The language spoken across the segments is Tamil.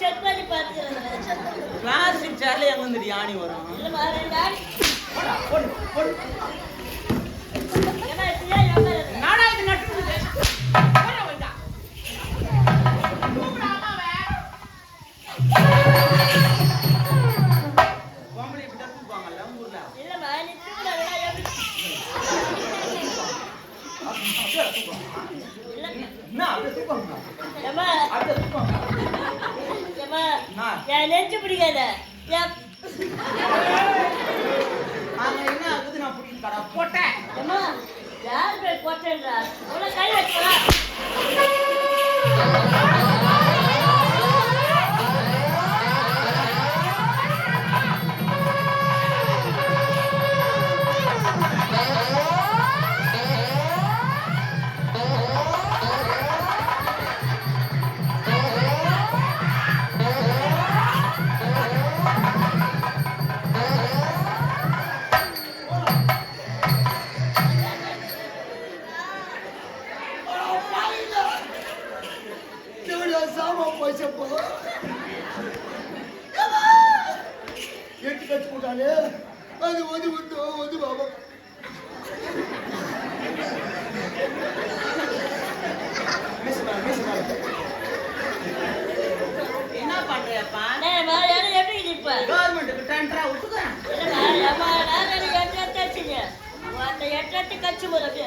செக் பண்ணி பார்த்துக்கிறேன் பிளாஸ்டிக் சேர்ல எங்க இருந்து வரும். என் நெஞ்சு பிடிக்காத. என்ன ஆகுது? நான் பிடிக்கடா போட்டேன். அம்மா யார் போய் போட்டேன்றா? உனக்கு கை வைக்கலாம் பேசாம போய் செப்போ எட்டு கட்சி போட்டாலே அது வந்து விட்டோம் ஒது பாபா என்ன பண்றியப்பா வேற யாரும் எப்படி இருப்ப? கவர்மெண்ட்டுக்கு டென்டரா விட்டுக்கிறேன் எட்டாச்சு கட்சி முதல்ல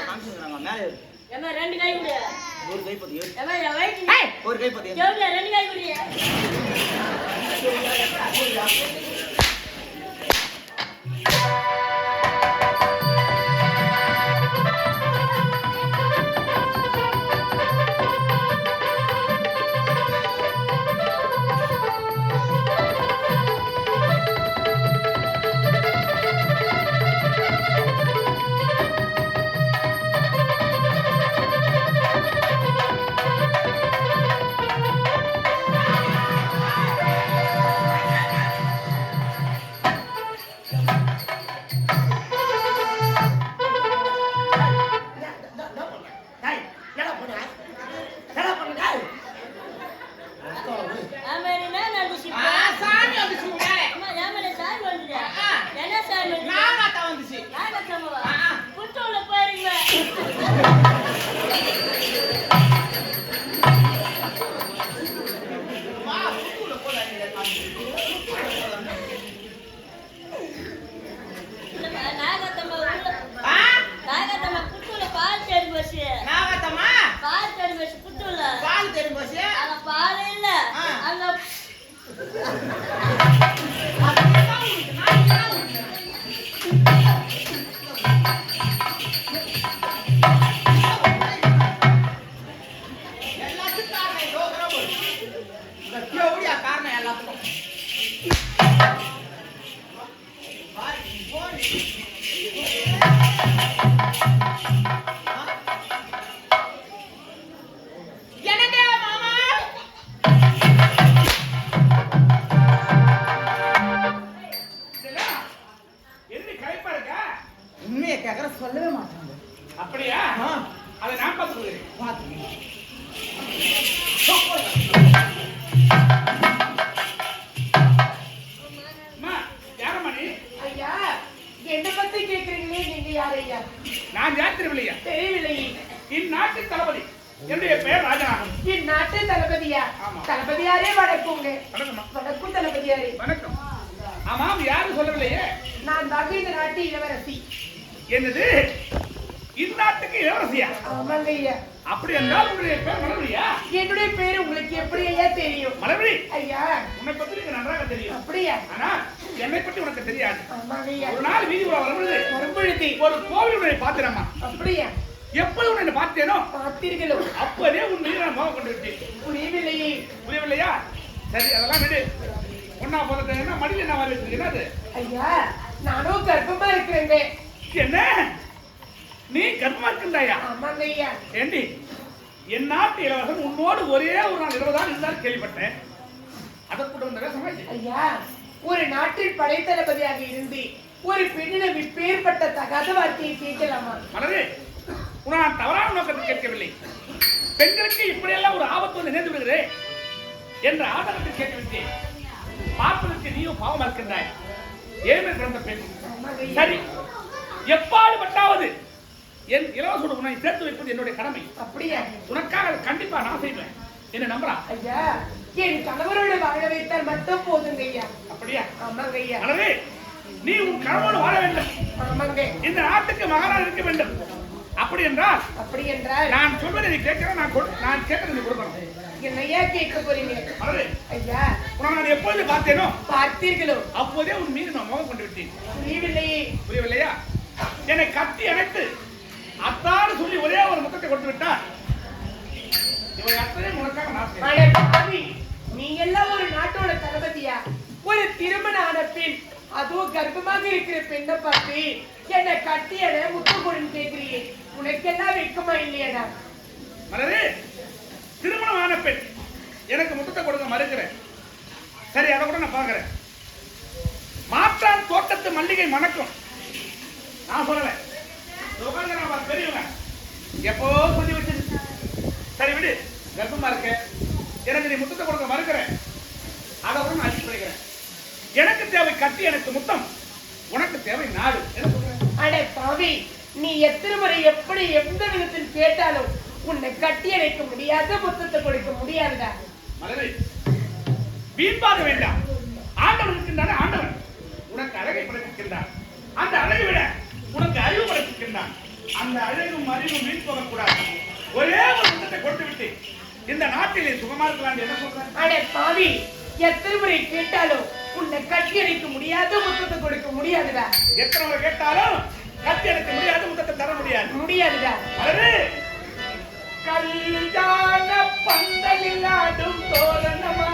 காமிச்சுக்கிறாங்க மேலே ஏமா ரெண்டு கை கொடு ஒரு கை பத்தி ஏமா என் வயிற்று ஏய் ஒரு கை பத்தி கேளுங்க ரெண்டு கை கொடு Thank. ஐயா என்ன பத்தி கேக்குறீங்களே நீங்க யார் ஐயா? நான் யாத்திரவில்லையா தெரியவில்லை. இந்நாட்டு தளபதி என்னுடைய பெயர் ராஜநாகம் இந்நாட்டு தளபதியா? தளபதியாரே வணக்கங்க. வணக்கம் தளபதியாரே. வணக்கம். ஆமாம் யாரும் சொல்லவில்லையே? நான் தகு இந்த நாட்டு இளவரசி. என்னது? இந்நாட்டுக்கு இளவரசியா? ஆமாங்க ஐயா அப்படி என்றால் உன்னுடைய பேர் மலர்வியா என்னுடைய பேரு உங்களுக்கு எப்படி ஐயா தெரியும்? மலர்வி ஐயா. உன்னை பத்தி எனக்கு நன்றாக தெரியும். அப்படியா? ஆனா என்னை பற்றி உனக்கு தெரியாது. ஒரு நாள் வீதி உலா வரும்பொழுது வரும்பொழுது? ஒரு கோவில் உன்னை பார்த்தேனம்மா. அப்படியா? எப்போது உன்னை பார்த்தேனோ பார்த்தீர்களோ? அப்போதே உன் மீது நான் மோகம் கொண்டு விட்டேன் புரியவில்லையே. புரியவில்லையா? சரி அதெல்லாம் விடு. ஒன்னா போதுட்டேன்னா மடியில் என்ன வர வச்சிருக்கேன் அது ஐயா நானும் கர்ப்பமா இருக்கிறேங்க. என்ன? நீ கர்ப்பமா இருக்கின்றாயா ஏண்டி? என் நாட்டு இளவரசன் உன்னோடு ஒரே ஒரு நாள் இருபதால் இருந்தால் கேள்விப்பட்டேன். அதற்கு வந்த சமாளிச்சு. ஐயா ஒரு நாட்டில் படைத்தளபதியாக இருந்து ஒரு பெண்ணிடம் இப்பேற்பட்ட தகாத வார்த்தையை கேட்கலாமா? மலரு உன்னை நான் தவறான நோக்கத்தை கேட்கவில்லை. பெண்களுக்கு இப்படியெல்லாம் ஒரு ஆபத்து வந்து நேர்ந்து விடுகிறே என்ற ஆதரத்தை கேட்டுவிட்டேன். பார்ப்பதற்கு நீயும் பாவம் இருக்கின்றாய். ஏழ்மை பிறந்த பெண். சரி எப்பாடுபட்டாவது என் இலவசோடு உன்னை சேர்த்து வைப்பது என்னுடைய கடமை. அப்படியா? உனக்காக கண்டிப்பா நான் செய்வேன். என்ன நம்புறா? ஐயா என் கணவரோட வாழ வைத்தால் மட்டும் போதுங்க ஐயா. அப்படியா? ஆமாங்க ஐயா. மலரு நீ உன் கணவனோடு வாழ வேண்டும். ஆமாங்க. இந்த நாட்டுக்கு மகனாக இருக்க வேண்டும். அப்படி என்றால் அப்படி என்றால் நான் சொல்வதை நீ கேட்கிறேன் நான் நான் கேட்கறதை நீ கொடுக்கணும். என்னையா கேட்க போறீங்க? ஐயா. உன்னை நான் எப்பொழுது பார்த்தேனோ? பார்த்தீர்களோ? அப்போதே உன் மீது நான் மோகம் கொண்டு விட்டேன். புரியவில்லையே. புரியவில்லையா? என்னை கட்டி அணைத்து அத்தாறு சொல்லி ஒரே ஒரு முத்தத்தை கொடுத்து விட்டார். இவை அத்தனை உனக்காக நான் செய்வேன். அட பாவி நீ எல்லாம் ஒரு நாட்டோட தளபதியா? ஒரு திருமண ஆன பெண். அதுவும் கர்ப்பமாக இருக்கிற பெண்ணை பார்த்து என்னை கட்டியட முத்துக்குடன் கேட்கிறீங்க உனக்கெல்லாம் வெட்கமா இல்லையடா? மலரு திருமணம் ஆன பெண். எனக்கு முத்தத்தை கொடுக்க மறுக்கிறேன். சரி அதை கூட நான் பார்க்கிறேன். மாற்றான் தோட்டத்து மல்லிகை மணக்கும். நான் சொல்லல நான் பாரு, பெரியவங்க எப்போ வச்சது சரி விடு. கர்ப்பமா இருக்க. எனக்கு நீ முத்தத்தை கொடுக்க மறுக்கிறேன். அதை கூட நான் அடிச்சு படிக்கிறேன் எனக்கு தேவை கட்டி எனக்கு முத்தம். உனக்கு தேவை நாடு. அட பாவி நீ எத்தனை முறை எப்படி எந்த விதத்தில் கேட்டாலும் உன்னை கட்டி அணைக்க முடியாத முத்தத்தை கொடுக்க முடியாதுடா. மலரே வீண்பாக வேண்டாம். ஆண்டவன் இருக்கின்றான ஆண்டவன் உனக்கு அழகை படைத்திருக்கின்றான் அந்த அழகை விட உனக்கு அறிவு படைத்திருக்கின்றான் அந்த அழகும் அறிவும் வீண் போகக்கூடாது. ஒரே ஒரு முத்தத்தை கொடுத்து விட்டு இந்த நாட்டிலே சுகமா இருக்கலாம் என்ன சொல்றேன் அட பாவி எத்தனை முறை கேட்டாலும் உன்னை கட்டி அணைக்க முடியாத முத்தத்தை கொடுக்க முடியாதுடா. எத்தனை முறை கேட்டாலும் கத்தி எடுக்க முடியாது முத்தத்தை தர முடியாது. முடியாதுடா. மலரே கல்யாண பந்தலில் ஆடும் தோரணமா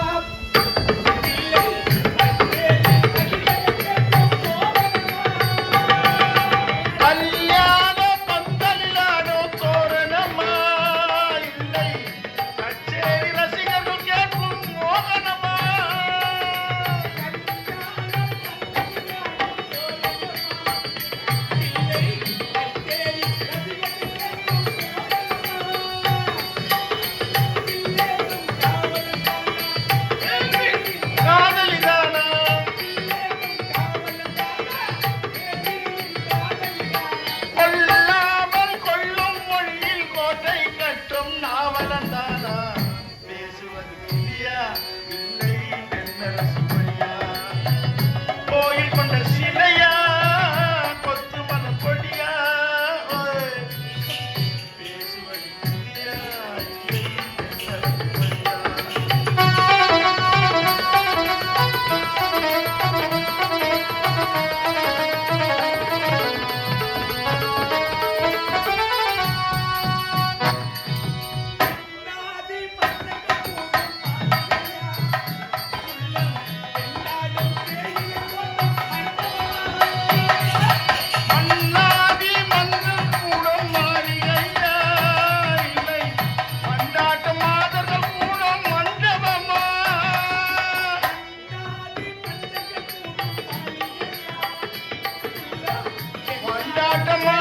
ஆட்டமா